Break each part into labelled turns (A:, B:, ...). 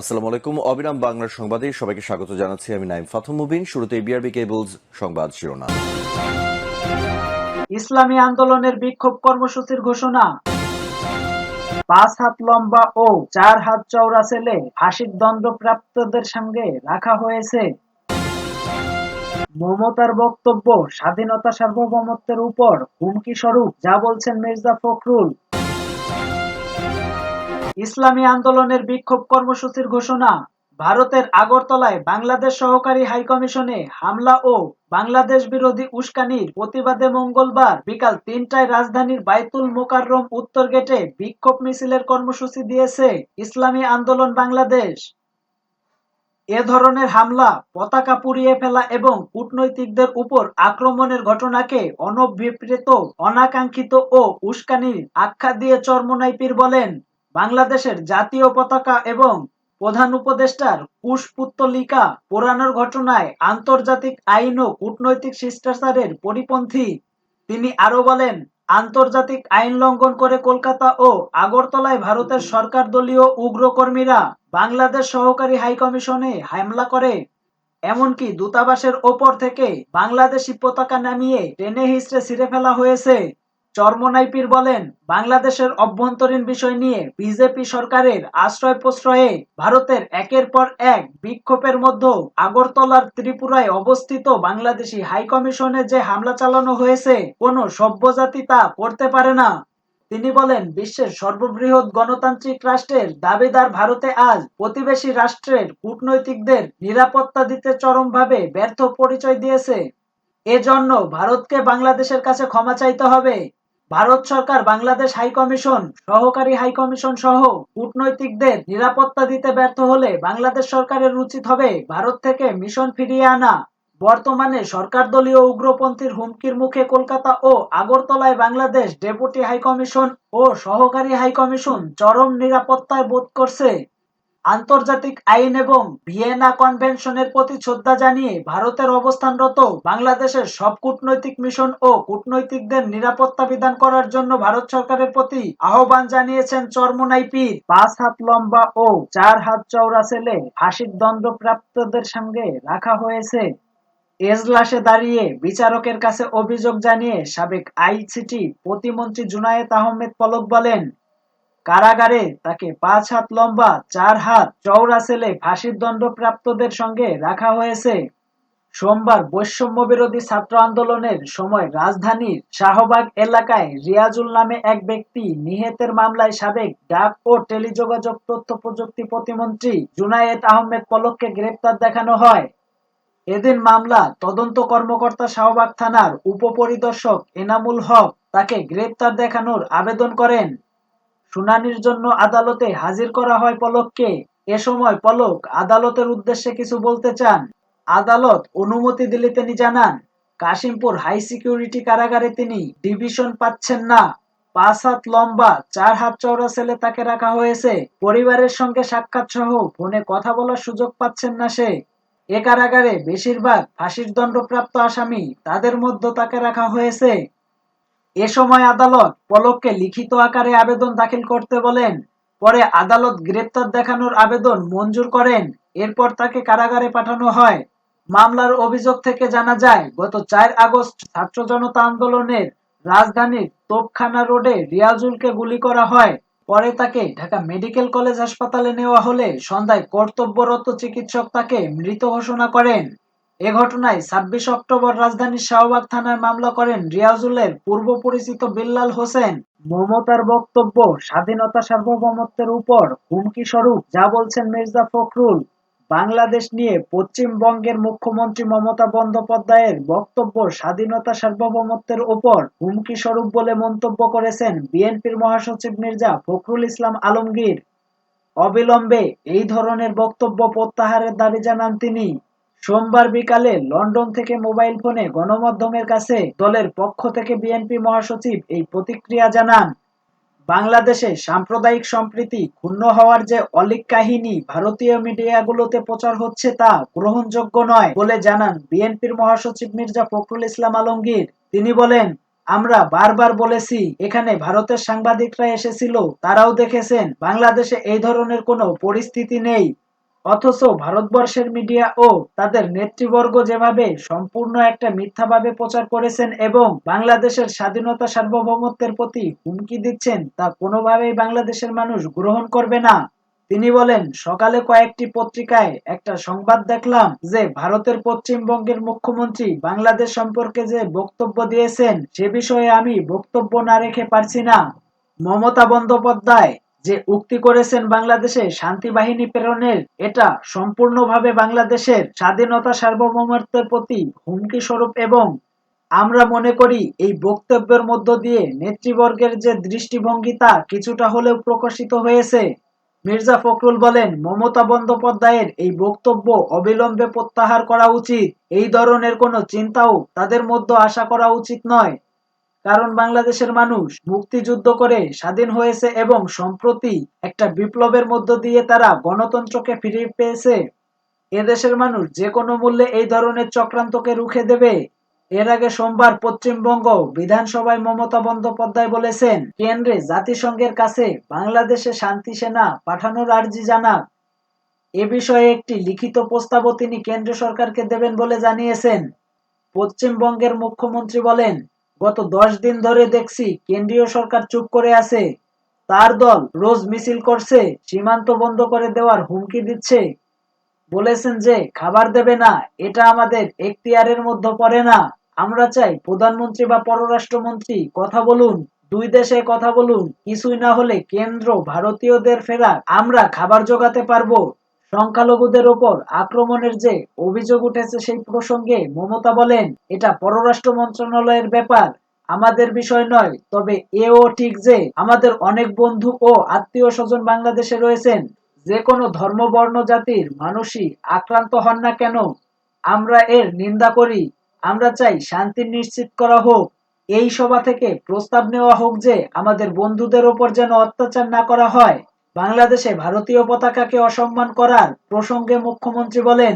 A: আসসালামু আলাইকুম, অবিরাম বাংলার সংবাদে সবাইকে স্বাগত জানাচ্ছি আমি নাইম ফাথম মুবিন। শুরুতে বিআরবি কেবলস সংবাদ শিরোনাম।
B: ইসলামী আন্দোলনের বিক্ষোভ কর্মসূচির ঘোষণা। পাঁচ হাত লম্বা ও চার হাত চওড়া ছেলে ফাঁসির দণ্ডপ্রাপ্তদের সঙ্গে রাখা হয়েছে। মমতার বক্তব্য স্বাধীনতা সার্বভৌমত্বের উপর হুমকি স্বরূপ, যা বলছেন মির্জা ফখরুল। ইসলামী আন্দোলনের বিক্ষোভ কর্মসূচির ঘোষণা, ভারতের আগরতলায় বাংলাদেশ সহকারী হাইকমিশনে হামলা ও বাংলাদেশ বিরোধী উস্কানির প্রতিবাদে মঙ্গলবার বিকাল তিনটায় রাজধানীর বাইতুল মোকাররম উত্তর গেটে বিক্ষোভ মিছিলের কর্মসূচি দিয়েছে ইসলামী আন্দোলন বাংলাদেশ। এ ধরনের হামলা পতাকা পুড়িয়ে ফেলা এবং কূটনৈতিকদের উপর আক্রমণের ঘটনাকে অনভিপ্রেত, অনাকাঙ্ক্ষিত ও উস্কানির আখ্যা দিয়ে চরমোনাইপির বলেন। বাংলাদেশের জাতীয় পতাকা এবং প্রধান উপদেষ্টার কুশপুত্তলিকা পোড়ানোর ঘটনায় আন্তর্জাতিক আইন ও কূটনৈতিক শিষ্টাচারের পরিপন্থী। তিনি আরও বলেন, আন্তর্জাতিক আইন লঙ্ঘন করে কলকাতা ও আগরতলায় ভারতের সরকার দলীয় উগ্রকর্মীরা বাংলাদেশ সহকারী হাইকমিশনে হামলা করে। এমনকি দূতাবাসের ওপর থেকে বাংলাদেশি পতাকা নামিয়ে টেনে হিসড়ে ছিঁড়ে ফেলা হয়েছে। চর্মনাইপির বলেন, বাংলাদেশের অভ্যন্তরীণ বিষয় নিয়ে বিজেপি সরকারের আশ্রয় প্রশ্রয়ে ভারতের একের পর এক বিক্ষোভের মধ্যে আগরতলার ত্রিপুরায় অবস্থিত বাংলাদেশি হাইকমিশনে যে হামলা চালানো হয়েছে, কোনো সভ্যজাতি তা করতে পারে না। তিনি বলেন, বিশ্বের সর্ববৃহৎ গণতান্ত্রিক রাষ্ট্রের দাবিদার ভারতে আজ প্রতিবেশী রাষ্ট্রের কূটনৈতিকদের নিরাপত্তা দিতে চরমভাবে ব্যর্থ পরিচয় দিয়েছে। এজন্য ভারতকে বাংলাদেশের কাছে ক্ষমা চাইতে হবে। ভারত সরকার, বাংলাদেশ হাইকমিশন সহকারী হাইকমিশন সহ কূটনৈতিকদের নিরাপত্তা দিতে ব্যর্থ হলে বাংলাদেশ সরকারের উচিত হবে ভারত থেকে মিশন ফিরিয়ে আনা। বর্তমানে সরকার দলীয় উগ্রপন্থীর হুমকির মুখে কলকাতা ও আগরতলায় বাংলাদেশ ডেপুটি হাইকমিশন ও সহকারী হাইকমিশন চরম নিরাপত্তায় বোধ করছে। আন্তর্জাতিক আইন এবং ভিয়েনা কনভেনশনের প্রতি শ্রদ্ধা জানিয়ে ভারতের অবস্থানরত বাংলাদেশের সব কূটনৈতিক মিশন ও কূটনৈতিকদের নিরাপত্তা বিধান করার জন্য ভারত সরকারের প্রতি আহ্বান জানিয়েছেন চরমোনাইপির পাঁচ হাত লম্বা ও চার হাত চওড়া ছেলে ফাঁসির দণ্ডপ্রাপ্তদের সঙ্গে রাখা হয়েছে। এজলাসে দাঁড়িয়ে বিচারকের কাছে অভিযোগ জানিয়ে সাবেক আইসিটি প্রতিমন্ত্রী জুনায়েদ আহমেদ পলক বলেন কারাগারে তাকে পাঁচ হাত লম্বা, চার হাত চওড়া ছেলে ফাঁসির দণ্ডপ্রাপ্তদের সঙ্গে রাখা হয়েছে। সোমবার বৈষম্য বিরোধী ছাত্র আন্দোলনের সময় রাজধানীর শাহবাগ এলাকায় রিয়াজুল নামে এক ব্যক্তি নিহতের মামলায় সাবেক ডাক ও টেলিযোগাযোগ তথ্য প্রযুক্তি প্রতিমন্ত্রী জুনায়েদ আহমেদ পলককে গ্রেপ্তার দেখানো হয়। এদিন মামলা তদন্ত কর্মকর্তা শাহবাগ থানার উপপরিদর্শক এনামুল হক তাকে গ্রেপ্তার দেখানোর আবেদন করেন। শুনানির জন্য আদালতে হাজির করা হয় পলককে। এ সময় পলক আদালতের উদ্দেশ্যে কিছু বলতে চান। আদালত অনুমতি দিলে তিনি জানান, কাশিমপুর হাই সিকিউরিটি কারাগারে তিনি ডিভিশন পাচ্ছেন না। পাঁচ হাত লম্বা, চার হাত চওড়া ছেলে তাকে রাখা হয়েছে। পরিবারের সঙ্গে সাক্ষাৎ সহ ফোনে কথা বলার সুযোগ পাচ্ছেন না সে। এ কারাগারে বেশিরভাগ ফাঁসির দণ্ডপ্রাপ্ত আসামি তাদের মধ্যে তাকে রাখা হয়েছে। এ সময় আদালত পলককে লিখিত আকারে আবেদন দাখিল করতে বলেন, পরে আদালত গ্রেপ্তার দেখানোর আবেদন মঞ্জুর করেন, এরপর তাকে কারাগারে পাঠানো হয়। মামলার অভিযোগ থেকে জানা যায়, গত চার আগস্ট ছাত্র জনতা আন্দোলনের রাজধানীর তোপখানা রোডে রিয়াজুলকে গুলি করা হয়। পরে তাকে ঢাকা মেডিকেল কলেজ হাসপাতালে নেওয়া হলে সন্ধ্যায় কর্তব্যরত চিকিৎসক তাকে মৃত ঘোষণা করেন। এ ঘটনায় ছাব্বিশ অক্টোবর রাজধানীর শাহবাগ থানায় মামলা করেন রিয়াজুলের পূর্ব পরিচিত বিল্লাল হোসেন। মমতার বক্তব্য, স্বাধীনতা সার্বভৌমত্বের উপর হুমকি স্বরূপ, যা বলছেন মির্জা ফখরুল। বাংলাদেশ নিয়ে পশ্চিমবঙ্গের মুখ্যমন্ত্রী মমতা বন্দ্যোপাধ্যায়ের বক্তব্য, স্বাধীনতা সার্বভৌমত্বের উপর হুমকি স্বরূপ বলে মন্তব্য করেছেন বিএনপির মহাসচিব মির্জা ফখরুল ইসলাম আলমগীর। অবিলম্বে এই ধরনের বক্তব্য প্রত্যাহারের দাবি জানান তিনি। সোমবার বিকালে লন্ডন থেকে মোবাইল ফোনে গণমাধ্যমের কাছে দলের পক্ষ থেকে বিএনপি মহাসচিব এই প্রতিক্রিয়া জানান। বাংলাদেশে সাম্প্রদায়িক সম্প্রীতি ক্ষুণ্ণ হওয়ার যে অলিক কাহিনী ভারতীয় মিডিয়াগুলোতে প্রচার হচ্ছে তা গ্রহণযোগ্য নয় বলে জানান বিএনপির মহাসচিব মির্জা ফখরুল ইসলাম আলমগীর। তিনি বলেন, আমরা বারবার বলেছি, এখানে ভারতের সাংবাদিকরা এসেছিল, তারাও দেখেছেন, বাংলাদেশে এই ধরনের কোনো পরিস্থিতি নেই। অথচ ভারতবর্ষের মিডিয়া ও তাদের নেতৃবর্গ যেভাবে সম্পূর্ণ একটা মিথ্যাভাবে প্রচার করেছেন এবং বাংলাদেশের স্বাধীনতা সার্বভৌমত্বের প্রতি হুমকি দিচ্ছেন, তা কোনোভাবেই বাংলাদেশের মানুষ গ্রহণ করবে না। তিনি বলেন, সকালে কয়েকটি পত্রিকায় একটা সংবাদ দেখলাম যে ভারতের পশ্চিমবঙ্গের মুখ্যমন্ত্রী বাংলাদেশ সম্পর্কে যে বক্তব্য দিয়েছেন, সে বিষয়ে আমি বক্তব্য না রেখে পারছি না। মমতা বন্দ্যোপাধ্যায় যে উক্তি করেছেন বাংলাদেশে শান্তি বাহিনী প্রেরণের, এটা সম্পূর্ণভাবে বাংলাদেশের স্বাধীনতা সার্বভৌমত্বের প্রতি হুমকি স্বরূপ এবং আমরা মনে করি এই বক্তব্যের মধ্য দিয়ে নেতৃবর্গের যে দৃষ্টিভঙ্গি তা কিছুটা হলেও প্রকাশিত হয়েছে। মির্জা ফখরুল বলেন, মমতা বন্দ্যোপাধ্যায়ের এই বক্তব্য অবিলম্বে প্রত্যাহার করা উচিত। এই ধরনের কোনো চিন্তাও তাদের মধ্যে আশা করা উচিত নয়। কারণ বাংলাদেশের মানুষ মুক্তিযুদ্ধ করে স্বাধীন হয়েছে এবং সম্প্রতি একটা বিপ্লবের মধ্য দিয়ে তারা গণতন্ত্রকে ফিরে পেয়েছে। এদেশের মানুষ যে কোনো মূল্যে এই ধরনের চক্রান্তকে রুখে দেবে। এর আগে সোমবার পশ্চিমবঙ্গ বিধানসভায় মমতা বন্দ্যোপাধ্যায় বলেছেন, কেন্দ্রে জাতিসংঘের কাছে বাংলাদেশে শান্তি সেনা পাঠানোর আর্জি জানাক। এ বিষয়ে একটি লিখিত প্রস্তাবও তিনি কেন্দ্র সরকারকে দেবেন বলে জানিয়েছেন। পশ্চিমবঙ্গের মুখ্যমন্ত্রী বলেন গত দশ দিন ধরে দেখছি কেন্দ্রীয় সরকার চুপ করে আছে। তার দল রোজ মিছিল করছে, সীমান্ত বন্ধ করে দেওয়ার হুমকি দিচ্ছে। বলেছেন যে, খাবার দেবে না, এটা আমাদের এখতিয়ারের মধ্যে পড়ে না। আমরা চাই প্রধানমন্ত্রী বা পররাষ্ট্রমন্ত্রী, কথা বলুন, দুই দেশে কথা বলুন, কিছুই না হলে কেন্দ্র ভারতীয়দের ফেরা আমরা খাবার জোগাতে পারব। সংখ্যালঘুদের ওপর আক্রমণের যে অভিযোগ উঠেছে সেই প্রসঙ্গে মমতা বলেন, এটা পররাষ্ট্র মন্ত্রণালয়ের ব্যাপার, আমাদের বিষয় নয়। তবে এও ঠিক যে আমাদের অনেক বন্ধু ও আত্মীয় স্বজন বাংলাদেশে রয়েছেন। যে কোনো ধর্ম বর্ণ জাতির মানুষই আক্রান্ত হন না কেন? আমরা এর নিন্দা করি। আমরা চাই শান্তি নিশ্চিত করা হোক। এই সভা থেকে প্রস্তাব নেওয়া হোক যে আমাদের বন্ধুদের ওপর যেন অত্যাচার না করা হয়। বাংলাদেশে ভারতীয় পতাকাকে অসম্মান করার প্রসঙ্গে মুখ্যমন্ত্রী বলেন,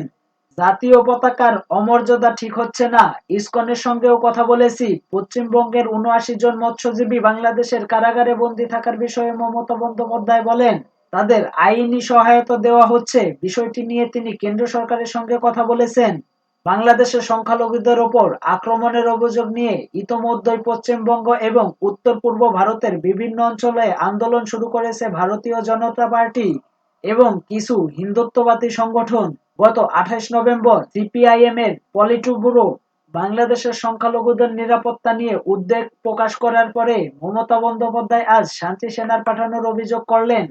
B: জাতীয় পতাকার অমর্যাদা ঠিক হচ্ছে না। ইসকনের সঙ্গেও কথা বলেছি। পশ্চিমবঙ্গের উনআশি জন মৎস্যজীবী বাংলাদেশের কারাগারে বন্দী থাকার বিষয়ে মমতা বন্দ্যোপাধ্যায় বলেন, তাদের আইনি সহায়তা দেওয়া হচ্ছে। বিষয়টি নিয়ে তিনি কেন্দ্র সরকারের সঙ্গে কথা বলেছেন। বাংলাদেশের সংখ্যালঘুদের ওপর আক্রমণের অভিযোগ নিয়ে ইতোমধ্যেই পশ্চিমবঙ্গ এবং উত্তর পূর্ব ভারতের বিভিন্ন অঞ্চলে আন্দোলন শুরু করেছে ভারতীয় জনতা পার্টি এবং কিছু হিন্দুত্ববাদী সংগঠন। গত আঠাশ নভেম্বর সিপিআইএম এর পলিটু ব্যুরো বাংলাদেশের সংখ্যালঘুদের নিরাপত্তা নিয়ে উদ্বেগ প্রকাশ করার পরে মমতা বন্দ্যোপাধ্যায় আজ শান্তি সেনার পাঠানোর অভিযোগ করলেন।